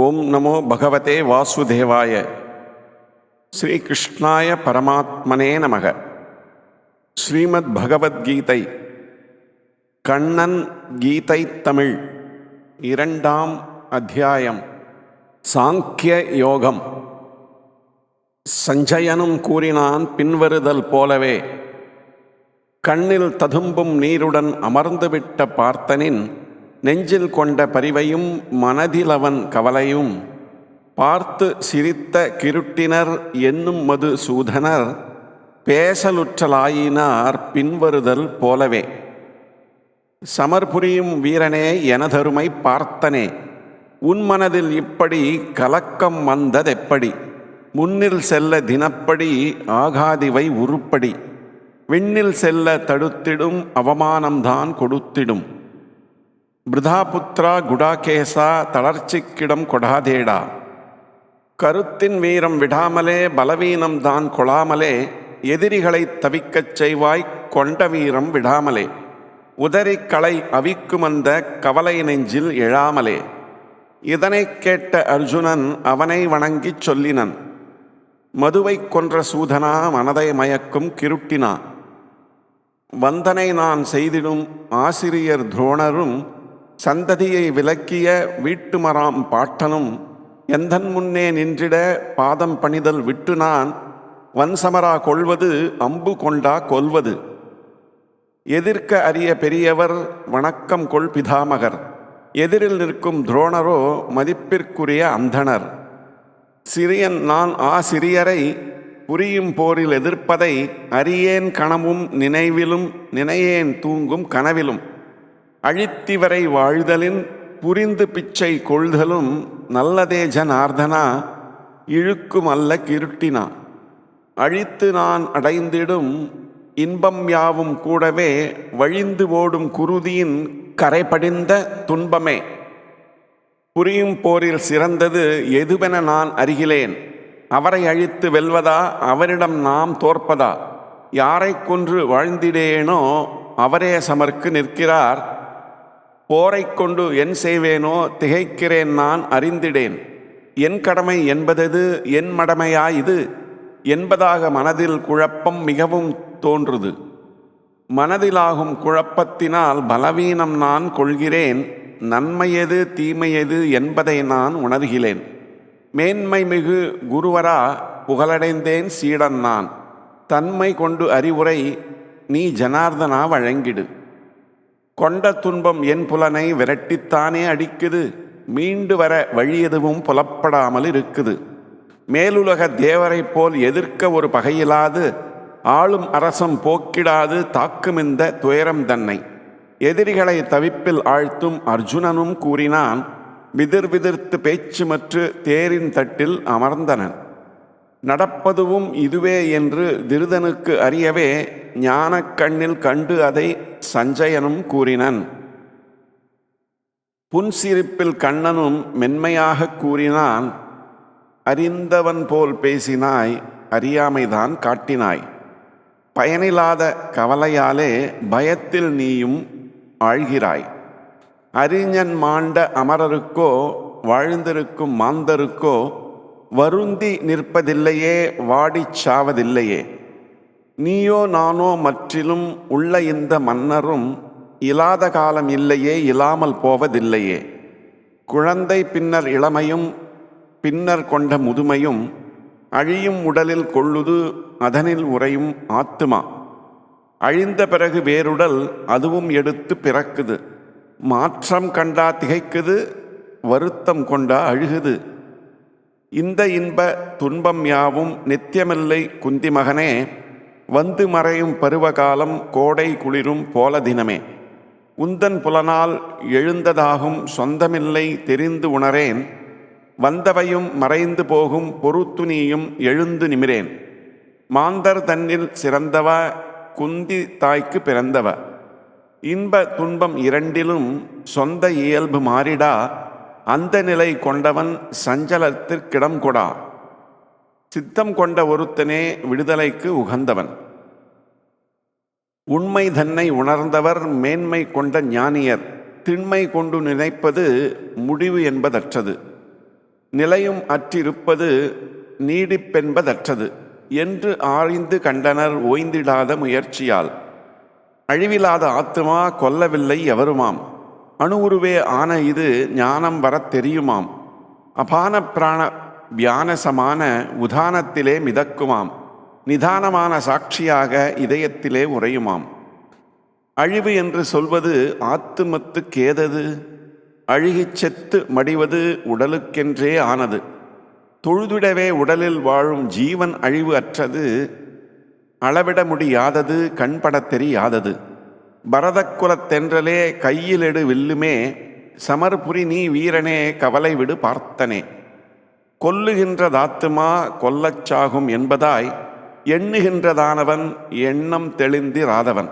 ஓம் நமோ பகவதே வாசுதேவாய. ஸ்ரீகிருஷ்ணாய பரமாத்மனே நமக. ஸ்ரீமத் பகவத்கீதை. கண்ணன் கீதை தமிழ். இரண்டாம் அத்தியாயம். சாங்கிய யோகம். சஞ்சயனும் கூறினான் பின்வருதல் போலவே. கண்ணில் ததும்பும் நீருடன் அமர்ந்துவிட்ட பார்த்தனின் நெஞ்சில் கொண்ட பரிவையும் மனதில் அவன் கவலையும் பார்த்து சிரித்த கிருட்டினர் என்னும் மது சூதனர் பேசலுற்றலாயினார் பின்வருதல் போலவே. சமர்புரியும் வீரனே எனதருமை பார்த்தனே. உன் மனதில் இப்படி கலக்கம் வந்ததெப்படி? முன்னில் செல்ல தினப்படி ஆகாதிவை உருப்படி? விண்ணில் செல்ல தடுத்திடும் அவமானம்தான் கொடுத்திடும். பிருதாபுத்ரா குடாகேசா தளர்ச்சிக்கிடம் கொடாதேடா. கருத்தின் வீரம் விடாமலே பலவீனம் தான் கொளாமலே எதிரிகளை தவிக்கச் செய்வாய் கொண்ட வீரம் விடாமலே. உதறிக் களை அவிக்குமந்த கவலை நெஞ்சில் எழாமலே. இதனைக் கேட்ட அர்ஜுனன் அவனை வணங்கிச் சொல்லினன். மதுவைக் கொன்ற சூதனா மனதை மயக்கும் கிருட்டினா. வந்தனை நான் செய்திடும் ஆசிரியர் துரோணரும் சந்ததியை விலக்கிய வீட்டுமராம் பாட்டனும் எந்தன் முன்னே நின்றிட பாதம் பணிதல் விட்டு நான் வன்சமரா கொள்வது அம்பு கொண்டா கொல்வது. எதிர்க்க அரிய பெரியவர் வணக்கம் கொள் பிதாமகர். எதிரில் நிற்கும் துரோணரோ மதிப்பிற்குரிய அந்தணர். சிறியன் நான் ஆ சிறியரை புரியும் போரில் எதிர்ப்பதை அறியேன் கனவும் நினைவிலும் நினையேன் தூங்கும் கனவிலும். அழித்திவரை வாழ்தலின் புரிந்து பிச்சை கொள்தலும் நல்லதே ஜனார்தனா இழுக்கும் அல்ல கிருட்டினா. அழித்து நான் அடைந்திடும் இன்பம் யாவும் கூடவே வழிந்து ஓடும் குருதியின் கரைபடிந்த துன்பமே. புரியும் போரில் சிறந்தது எதுவென நான் அறிகிலேன் அவரை அழித்து வெல்வதா அவரிடம் நாம் தோற்பதா? யாரை கொன்று வாழ்ந்திடேனோ அவரே சமர்க்கு நிற்கிறார். போரைக் கொண்டு என் செய்வேனோ திகைக்கிறேன் நான் அறிந்திடேன். என் கடமை என்பதது என் மடமையா இது? என்பதாக மனதில் குழப்பம் மிகவும் தோன்றுது. மனதிலாகும் குழப்பத்தினால் பலவீனம் நான் கொள்கிறேன். நன்மையது தீமையது என்பதை நான் உணர்கிறேன். மேன்மை மிகு குருவரா புகழடைந்தேன் சீடன் நான். தன்மை கொண்டு அறிவுரை நீ ஜனார்தனா வழங்கிடு. கொண்ட துன்பம் என் புலனை விரட்டித்தானே அடிக்குது. மீண்டு வர வழி எதுவும் புலப்படாமல் இருக்குது. மேலுலக தேவரைப் போல் எதிர்க்க ஒரு பகையிலாது. ஆளும் அரசம் போக்கிடாது தாக்குமிந்த துயரம் தன்னை. எதிரிகளை தவிப்பில் ஆழ்த்தும் அர்ஜுனனும் கூறினான் விதிர் விதிர்த்து பேச்சு மற்று தேரின் தட்டில் அமர்ந்தனன். நடப்பதுவும் இதுவே என்று திருதனுக்கு அறியவே ஞான கண்ணில் கண்டு அதை சஞ்சயனும் கூறினன். புன்சிரிப்பில் கண்ணனும் மென்மையாக கூறினான் அறிந்தவன் போல் பேசினாய் அறியாமைதான் காட்டினாய். பயனில்லாத கவலையாலே பயத்தில் நீயும் ஆழ்கிறாய். அறிஞன் மாண்ட அமரருக்கோ வாழ்ந்திருக்கும் மாந்தருக்கோ வருந்தி நிற்பதில்லையே வாடிச் சாவதில்லையே. நீயோ நானோ மற்றிலும் உள்ள இந்த மன்னரும் இல்லாத காலம் இல்லையே இல்லாமல் போவதில்லையே. குழந்தை பின்னர் இளமையும் பின்னர் கொண்ட முதுமையும் அழியும் உடலில் கொள்ளுது அதனில் உறையும் ஆத்துமா. அழிந்த பிறகு வேறுடல் அதுவும் எடுத்து பிறக்குது. மாற்றம் கண்டா திகைக்குது வருத்தம் கொண்டா அழுகுது. இந்த இன்ப துன்பம் யாவும் நித்தியமில்லை குந்தி மகனே வந்து மறையும் பருவகாலம் கோடை குளிரும் போல தினமே. உந்தன் புலனால் எழுந்ததாகும் சொந்தமில்லை தெரிந்து உணரேன். வந்தவையும் மறைந்து போகும் பொறுத்துணியும் எழுந்து நிமிரேன். மாந்தர் தன்னில் சிறந்தவ குந்தி தாய்க்கு பிறந்தவ. இன்ப துன்பம் இரண்டிலும் சொந்த இயல்பு மாறிடா. அந்த நிலை கொண்டவன் சஞ்சலத்திற்கிடம் கொடா. சித்தம் கொண்ட ஒருத்தனே விடுதலைக்கு உகந்தவன். உண்மை தன்னை உணர்ந்தவர் மேன்மை கொண்ட ஞானியர். திண்மை கொண்டு நினைப்பது முடிவு என்பதற்றது. நிலையும் அற்றிருப்பது நீடிப்பென்பதற்றது என்று ஆய்ந்து கண்டனர் ஓய்ந்திடாத முயற்சியால். அழிவிலாத ஆத்துமா கொல்லவில்லை எவருமாம். அணுவுருவே ஆன இது ஞானம் வரத் தெரியுமாம். அபான பிராண வியானசமான உதானத்திலே மிதக்குமாம். நிதானமான சாட்சியாக இதயத்திலே உறையுமாம். அழிவு என்று சொல்வது ஆத்துமத்துக்கேதது அழுகிச் செத்து மடிவது உடலுக்கென்றே ஆனது. தொழுதிடவே உடலில் வாழும் ஜீவன் அழிவு அற்றது அளவிட முடியாதது கண்படத் தெரியாதது. பரதக்குலத்தென்றலே கையிலெடு வில்லுமே சமர்புரி நீ வீரனே கவலை விடு பார்த்தனே. கொல்லுகின்றதாத்துமா கொல்லச்சாகும் என்பதாய் எண்ணுகின்றதானவன் எண்ணம் தெளிந்திராதவன்.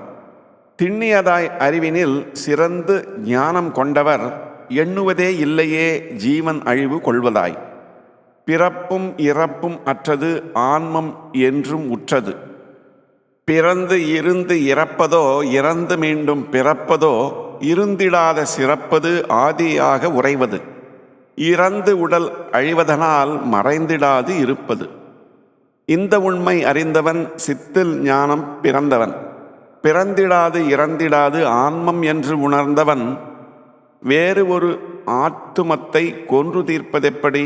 திண்ணியதாய் அறிவினில் சிறந்து ஞானம் கொண்டவர் எண்ணுவதே இல்லையே ஜீவன் அழிவு கொள்வதாய். பிறப்பும் இறப்பும் அற்றது ஆன்மம் என்றும் உற்றது. பிறந்து இருந்து இறப்பதோ இறந்து மீண்டும் பிறப்பதோ இருந்திடாத சிறப்பது ஆதியாக உறைவது. இறந்து உடல் அழிவதனால் மறைந்திடாது இருப்பது. இந்த உண்மை அறிந்தவன் சித்தில் ஞானம் பிறந்தவன். பிறந்திடாது இறந்திடாது ஆன்மம் என்று உணர்ந்தவன் வேறு ஒரு ஆத்துமத்தை கொன்று தீர்ப்பதெப்படி?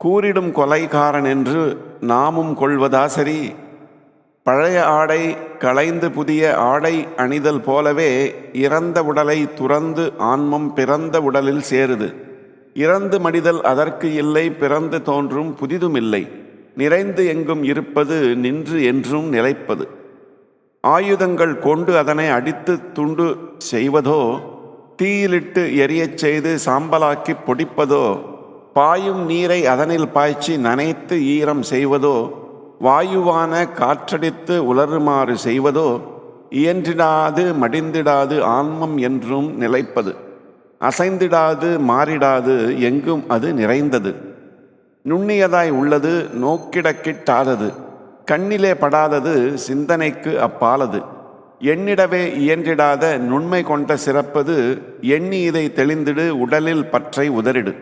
கூறிடும் கொலைகாரன் என்று நாமும் கொள்வதா சரி? பழைய ஆடை களைந்து புதிய ஆடை அணிதல் போலவே இறந்த உடலை துறந்து ஆன்மம் பிறந்த உடலில் சேருது. இறந்து மடிதல் அதற்கு இல்லை பிறந்து தோன்றும் புதிதும் இல்லை. நிறைந்து எங்கும் இருப்பது நின்று என்றும் நிலைப்பது. ஆயுதங்கள் கொண்டு அதனை அடித்து துண்டு செய்வதோ தீயிலிட்டு எரியச் செய்து சாம்பலாக்கி பொடிப்பதோ பாயும் நீரை அதனில் பாய்ச்சி நனைத்து ஈரம் செய்வதோ வாயுவான காற்றடித்து உலருமாறு செய்வதோ இயன்றிடாது மடிந்திடாது ஆன்மம் என்றும் நிலைப்பது. அசைந்திடாது மாறிடாது எங்கும் அது நிறைந்தது. நுண்ணியதாய் உள்ளது நோக்கிடக்கிட்டாதது. கண்ணிலே படாதது சிந்தனைக்கு அப்பாலது. எண்ணிடவே இயன்றிடாத நுண்மை கொண்ட சிறப்பது எண்ணி இதை தெளிந்திடு உடலில் பற்றை உதறிடு.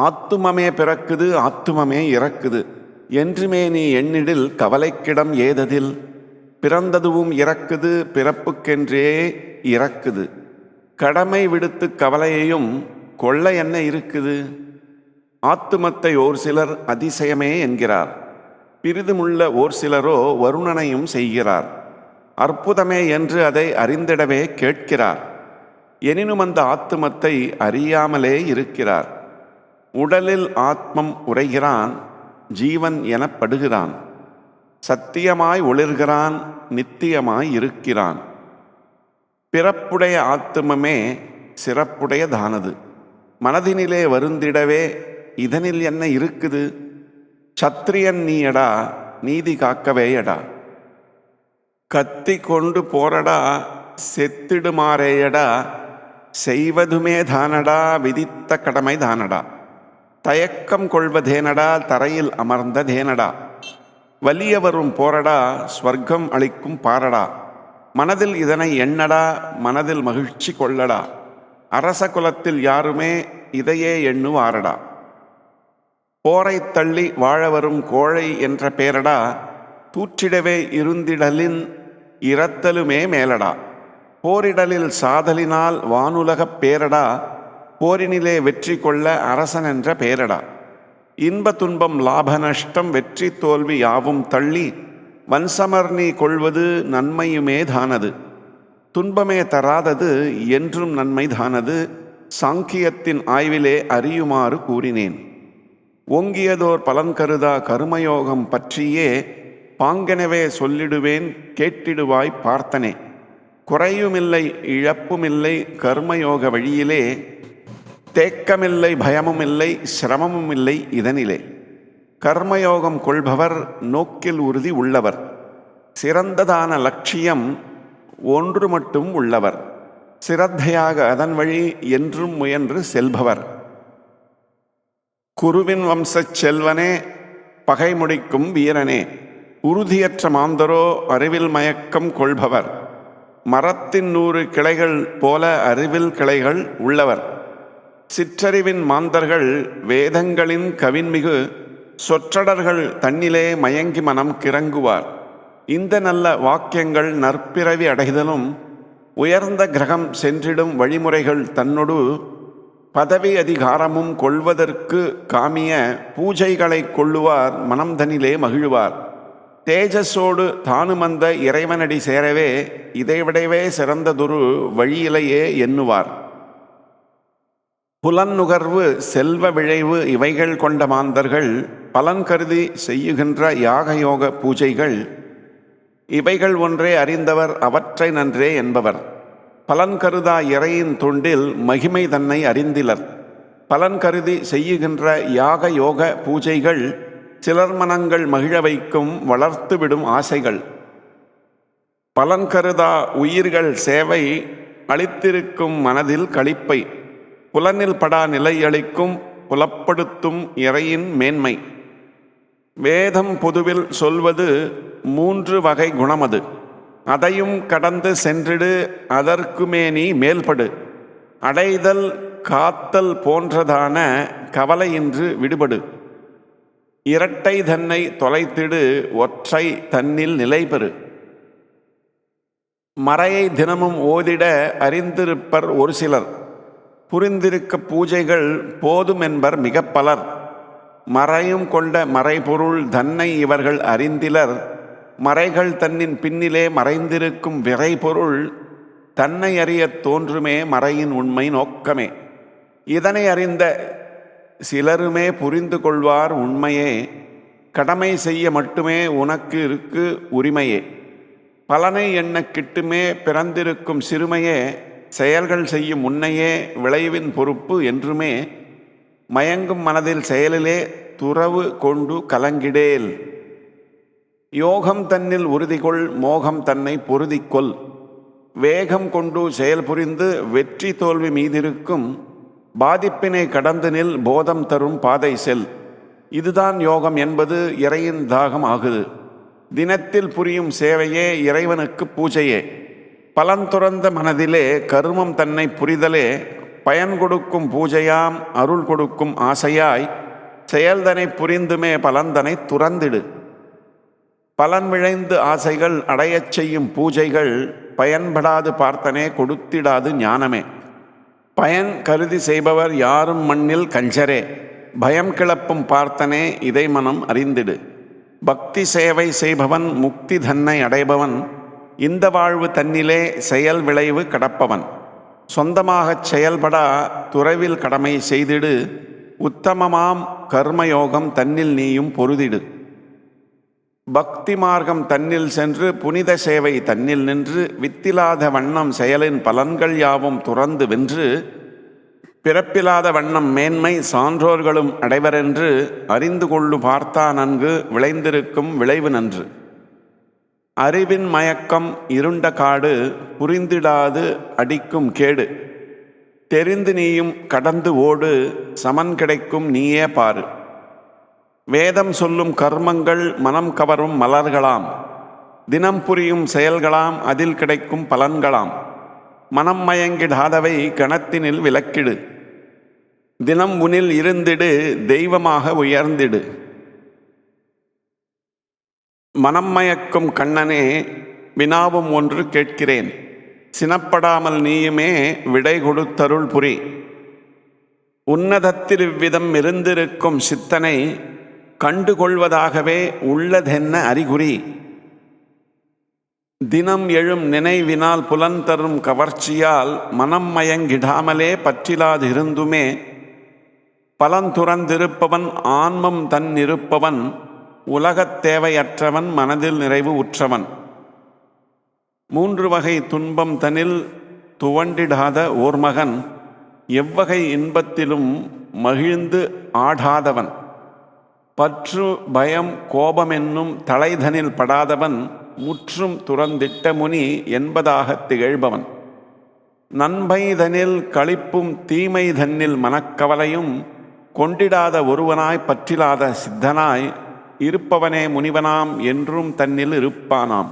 ஆத்துமமே பிறக்குது ஆத்துமமே இறக்குது. என்றுமே நீ எண்ணிடில் கவலைக்கிடம் ஏததில்? பிறந்ததுவும் இறக்குது பிறப்புக்கென்றே இறக்குது. கடமை விடுத்து கவலையையும் கொள்ள என்ன இருக்குது? ஆத்துமத்தை ஓர் சிலர் அதிசயமே என்கிறார். பிரிதுமுள்ள ஓர் சிலரோ வருணனையும் செய்கிறார். அற்புதமே என்று அதை அறிந்திடவே கேட்கிறார். எனினும் அந்த ஆத்துமத்தை அறியாமலே இருக்கிறார். உடலில் ஆத்மம் உரைகிறான். ஜீவன் எனப்படுகிறான். சத்தியமாய் ஒளிர்கிறான் நித்தியமாய் இருக்கிறான். பிறப்புடைய ஆத்துமமே சிறப்புடையதானது. மனதினிலே வருந்திடவே இதனில் என்ன இருக்குது? சத்திரியன் நீயடா நீதி காக்கவேயடா. கத்தி கொண்டு போறடா செத்திடுமாறேயடா. செய்வதுமே தானடா விதித்த கடமை தானடா. தயக்கம் கொள்வதேனடா தரையில் அமர்ந்ததேனடா. வலிய வரும் போரடா ஸ்வர்க்கம் அளிக்கும் பாரடா. மனதில் இதனை எண்ணடா மனதில் மகிழ்ச்சி கொள்ளடா. அரச குலத்தில் யாருமே இதையே எண்ணுவாரடா. போரை தள்ளி வாழ வரும் கோழை என்ற பேரடா தூற்றிடவே இருந்திடலின் இரத்தலுமே மேலடா. போரிடலில் சாதலினால் வானுலகப் பேரடா போரினிலே வெற்றி கொள்ள அரசன் என்ற பேரடா இன்ப துன்பம் லாப நஷ்டம் வெற்றி தோல்வி யாவும் தள்ளி வன்சமர் நீ கொள்வது நன்மையுமே தானது. துன்பமே தராதது என்றும் நன்மை தானது சாங்கியத்தின் ஆய்விலே அறியுமாறு கூறினேன். ஓங்கியதோர் பலன் கருதா கருமயோகம் பற்றியே பாங்கெனவே சொல்லிடுவேன் கேட்டிடுவாய் பார்த்தனே. குறையுமில்லை இழப்புமில்லை கர்மயோக வழியிலே தேக்கமில்லை பயமும் இல்லை சிரமமும் இல்லை இதனிலே. கர்மயோகம் கொள்பவர் நோக்கில் உறுதி உள்ளவர். சிறந்ததான லட்சியம் ஒன்று மட்டும் உள்ளவர். சிரத்தையாக அதன் வழி என்றும் முயன்று செல்பவர். குருவின் வம்சச் செல்வனே பகை முடிக்கும் வீரனே. உறுதியற்ற மாந்தரோ அறிவில் மயக்கம் கொள்பவர். மரத்தின் நூறு கிளைகள் போல அறிவில் கிளைகள் உள்ளவர். சிற்றறிவின் மாந்தர்கள் வேதங்களின் கவின்மிகு சொற்றடர்கள் தன்னிலே மயங்கி மனம் கிறங்குவார். இந்த நல்ல வாக்கியங்கள் நற்பிறவி அடைதலும் உயர்ந்த கிரகம் சென்றிடும் வழிமுறைகள் தன்னொடு பதவி அதிகாரமும் கொள்வதற்கு காமிய பூஜைகளை கொள்ளுவார் மனம்தனிலே மகிழ்வார். தேஜஸோடு தானுமந்த இறைவனடி சேரவே இதைவிடவே சிறந்ததொரு வழியிலேயே எண்ணுவார். புலன்நுகர்வு செல்வ விழைவு இவைகள் கொண்ட மாந்தர்கள் பலன் கருதி செய்யுகின்ற யாக யோக பூஜைகள். இவைகள் ஒன்றே அறிந்தவர் அவற்றை நன்றே என்பவர். பலன் கருதா இறையின் தொண்டில் மகிமை தன்னை அறிந்திலர். பலன் கருதி செய்யுகின்ற யாக யோக பூஜைகள் சிலர் மனங்கள் மகிழ வைக்கும் வளர்த்துவிடும் ஆசைகள். பலன் கருதா உயிர்கள் சேவை அளித்திருக்கும் மனதில் களிப்பை. புலனில் படா நிலையளிக்கும் புலப்படுத்தும் இறையின் மேன்மை. வேதம் பொதுவில் சொல்வது மூன்று வகை குணமது. அதையும் கடந்து சென்றிடு அதற்குமே நீ மேல்படு. அடைதல் காத்தல் போன்றதான கவலையின்று விடுபடு. இரட்டை தன்னை தொலைத்திடு ஒற்றை தன்னில் நிலைபெறு. மறையை தினமும் ஓதிட அறிந்திருப்பர் ஒரு சிலர். புரிந்திருக்க பூஜைகள் போதுமென்பர் மிக பலர் மறையும் கொண்ட மறைபொருள் தன்னை இவர்கள் அறிந்திலர். மறைகள் தன்னின் பின்னிலே மறைந்திருக்கும் விரைபொருள் தன்னை அறியத் தோன்றுமே மறையின் உண்மை நோக்கமே. இதனை அறிந்த சிலருமே புரிந்து கொள்வார் உண்மையே. கடமை செய்ய மட்டுமே உனக்கு இருக்கு உரிமையே. பலனை எண்ண கிட்டுமே பிறந்திருக்கும் சிறுமையே. செயல்கள் செய்யும் முன்னையே விளைவின் பொறுப்பு என்றுமே மயங்கும் மனதில் செயலிலே துறவு கொண்டு கலங்கிடேல். யோகம் தன்னில் உறுதிகொள் மோகம் தன்னை பொருதிக்கொள். வேகம் கொண்டு செயல் புரிந்து வெற்றி தோல்வி மீதிருக்கும் பாதிப்பினை கடந்து நில் போதம் தரும் பாதை செல். இதுதான் யோகம் என்பது இறையின் தாகம் ஆகுது. தினத்தில் புரியும் சேவையே இறைவனுக்கு பூஜையே. பலன் துறந்த மனதிலே கருமம் தன்னை புரிதலே பயன் கொடுக்கும் பூஜையாம் அருள் கொடுக்கும் ஆசையாய் செயல்தனை புரிந்துமே பலந்தனை துறந்திடு. பலன் விழைந்து ஆசைகள் அடையச் செய்யும் பூஜைகள் பயன்படாது பார்த்தனே கொடுத்திடாது ஞானமே. பயன் கருதி செய்பவர் யாரும் மண்ணில் கஞ்சரே. பயம் கிளப்பும் பார்த்தனே இதை மனம் அறிந்திடு. பக்தி சேவை செய்பவன் முக்தி தன்னை அடைபவன் இந்த வாழ்வு தன்னிலே செயல் விளைவு கடப்பவன். சொந்தமாகச் செயல்படா துறவில் கடமை செய்திடு. உத்தமமாம் கர்மயோகம் தன்னில் நீயும் பொருதிடு. பக்தி மார்க்கம் தன்னில் சென்று புனித சேவை தன்னில் நின்று வித்திலாத வண்ணம் செயலின் பலன்கள் யாவும் துறந்து வென்று பிறப்பிலாத வண்ணம் மேன்மை சான்றோர்களும் அடைவரென்று அறிந்து கொள்ளு பார்த்தா நன்கு விளைந்திருக்கும் விளைவு நன்று. அறிவின் மயக்கம் இருண்ட காடு புரிந்திடாது அடிக்கும் கேடு. தெரிந்து நீயும் கடந்து ஓடு சமன் கிடைக்கும் நீயே பாரு. வேதம் சொல்லும் கர்மங்கள் மனம் கவரும் மலர்களாம். தினம் புரியும் செயல்களாம் அதில் கிடைக்கும் பலன்களாம். மனம் மயங்கிடாதவை கணத்தினில் விளக்கிடு. தினம் உனில் இருந்திடு தெய்வமாக உயர்ந்திடு. மனம் மயக்கும் கண்ணனே வினாவும் ஒன்று கேட்கிறேன். சினப்படாமல் நீயுமே விடை கொடுத்தருள் புரி. உன்னதத்தில் இவ்விதம் இருந்திருக்கும் சித்தனை கண்டுகொள்வதாகவே உள்ளதென்ன அறிகுறி? தினம் எழும் நினைவினால் புலன் தரும் கவர்ச்சியால் மனம் மயங்கிடாமலே பற்றிலாதிருந்துமே பலன் துறந்திருப்பவன் ஆன்மம் தன்னிருப்பவன் உலகத் தேவையற்றவன் மனதில் நிறைவு உற்றவன். மூன்று வகை துன்பம் தனில் துவண்டிடாத ஓர் மகன் எவ்வகை இன்பத்திலும் மகிழ்ந்து ஆடாதவன். பற்று பயம் கோபமென்னும் தலைதனில் படாதவன் முற்றும் துறந்திட்ட முனி என்பதாகத் திகழ்பவன். நன்மைதனில் களிப்பும் தீமைதன்னில் மனக்கவலையும் கொண்டிடாத ஒருவனாய் பற்றிலாத சித்தனாய் இருப்பவனே முனிவனாம் என்றும் தன்னில் இருப்பானாம்.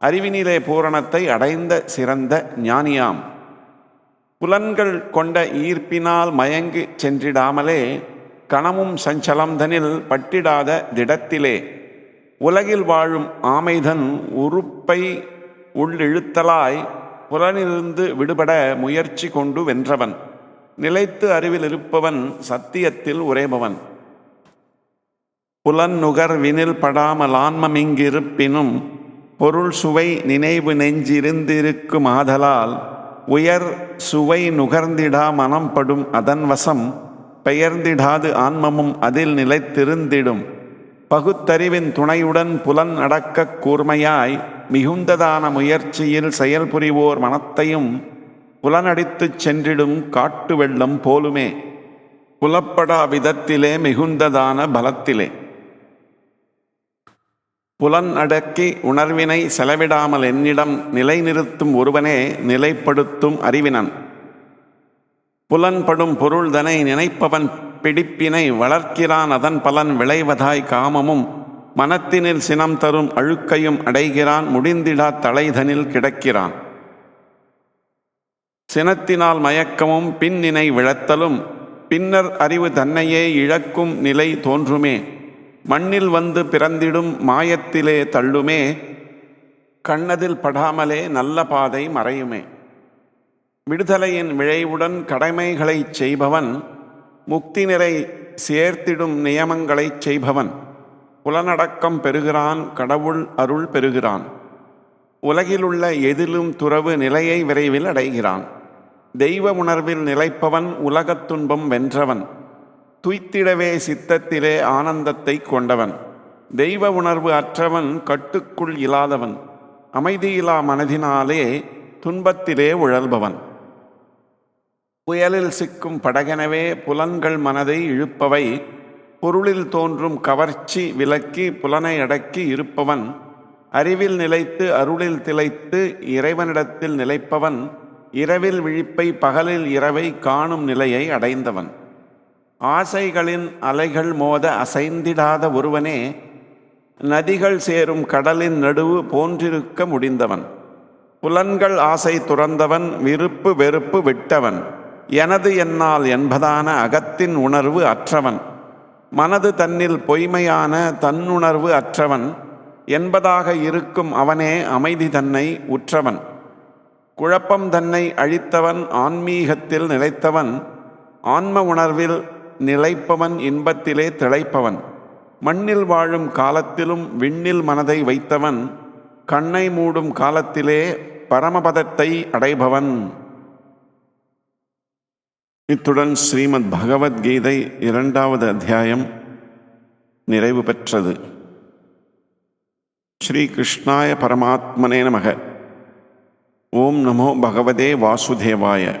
அறிவினிலே பூரணத்தை அடைந்த சிறந்த ஞானியாம். புலன்கள் கொண்ட ஈர்ப்பினால் மயங்கு சென்றிடாமலே கணமும் சஞ்சலம்தனில் பட்டிடாத திடத்திலே உலகில் வாழும் ஆமைதன் உறுப்பை உள்ளிழுத்தலாய் புலனிலிருந்து விடுபட முயற்சி கொண்டு வென்றவன். நிலைத்து அறிவில் இருப்பவன் சத்தியத்தில் உறைபவன். புலன் நுகர் வினில் படாமல் ஆன்மமிங்கிருப்பினும் பொருள் சுவை நினைவு நெஞ்சிருந்திருக்கும் ஆதலால் உயர் சுவை நுகர்ந்திடா மனம் படும் அதன் வசம் பெயர்ந்திடாது ஆன்மமும் அதில் நிலைத்திருந்திடும். பகுத்தறிவின் துணையுடன் புலன் அடக்கக் கூர்மையாய் மிகுந்ததான முயற்சியில் செயல்புரிவோர் மனத்தையும் புலனடித்துச் சென்றிடும் காட்டு வெள்ளம் போலுமே. புலப்படா விதத்திலே மிகுந்ததான பலத்திலே. புலன் அடக்கி உணர்வினை செலவிடாமல் என்னிடம் நிலைநிறுத்தும் ஒருவனே நிலைப்படுத்தும் அறிவினன். புலன்படும் பொருள்தனை நினைப்பவன் பிடிப்பினை வளர்க்கிறான் அதன் பலன் விளைவதாய் காமமும். மனத்தினில் சினம் தரும் அழுக்கையும் அடைகிறான் முடிந்திடா தலைதனில் கிடக்கிறான். சினத்தினால் மயக்கமும் பின்னினை விழத்தலும். பின்னர் அறிவு தன்னையே இழக்கும் நிலை தோன்றுமே. மண்ணில் வந்து பிறந்திடும் மாயத்திலே தள்ளுமே கண்ணதில் படாமலே நல்ல பாதை மறையுமே. விடுதலையின் விழைவுடன் கடமைகளைச் செய்பவன் முக்தி நிலை சேர்த்திடும் நியமங்களைச் செய்பவன். புலனடக்கம் பெறுகிறான் கடவுள் அருள் பெறுகிறான். உலகிலுள்ள எதிலும் துறவு நிலையை விரைவில் அடைகிறான். தெய்வ உணர்வில் நிலைப்பவன் உலகத் துன்பம் வென்றவன். துய்த்திடவே சித்தத்திலே ஆனந்தத்தை கொண்டவன். தெய்வ உணர்வு அற்றவன் கட்டுக்குள் இல்லாதவன். அமைதியிலா மனதினாலே துன்பத்திலே உழல்பவன். புயலில் சிக்கும் படகெனவே புலன்கள் மனதை இழுப்பவை. பொருளில் தோன்றும் கவர்ச்சி விலக்கி புலனை அடக்கி இருப்பவன். அறிவில் நிலைத்து அருளில் திளைத்து இறைவனிடத்தில் நிலைப்பவன். இரவில் விழிப்பை பகலில் இரவை காணும் நிலையை அடைந்தவன். ஆசைகளின் அலைகள் மோத அசைந்திடாத ஒருவனே நதிகள் சேரும் கடலின் நடுவு போன்றிருக்க முடிந்தவன். புலன்கள் ஆசை துறந்தவன் விருப்பு வெறுப்பு விட்டவன். எனது என்னால் என்பதான அகத்தின் உணர்வு அற்றவன். மனது தன்னில் பொய்மையான தன்னுணர்வு அற்றவன். என்பதாக இருக்கும் அவனே அமைதி தன்னை உற்றவன். குழப்பம் தன்னை அழித்தவன் ஆன்மீகத்தில் நிலைத்தவன். ஆன்ம உணர்வில் நிலைப்பவன் இன்பத்திலே திளைப்பவன். மண்ணில் வாழும் காலத்திலும் விண்ணில் மனதை வைத்தவன் கண்ணை மூடும் காலத்திலே பரமபதத்தை அடைபவன். இத்துடன் ஸ்ரீமத் பகவத்கீதை இரண்டாவது அத்தியாயம் நிறைவு பெற்றது. ஸ்ரீ கிருஷ்ணாய பரமாத்மனே நமக. ஓம் நமோ பகவதே வாசுதேவாய.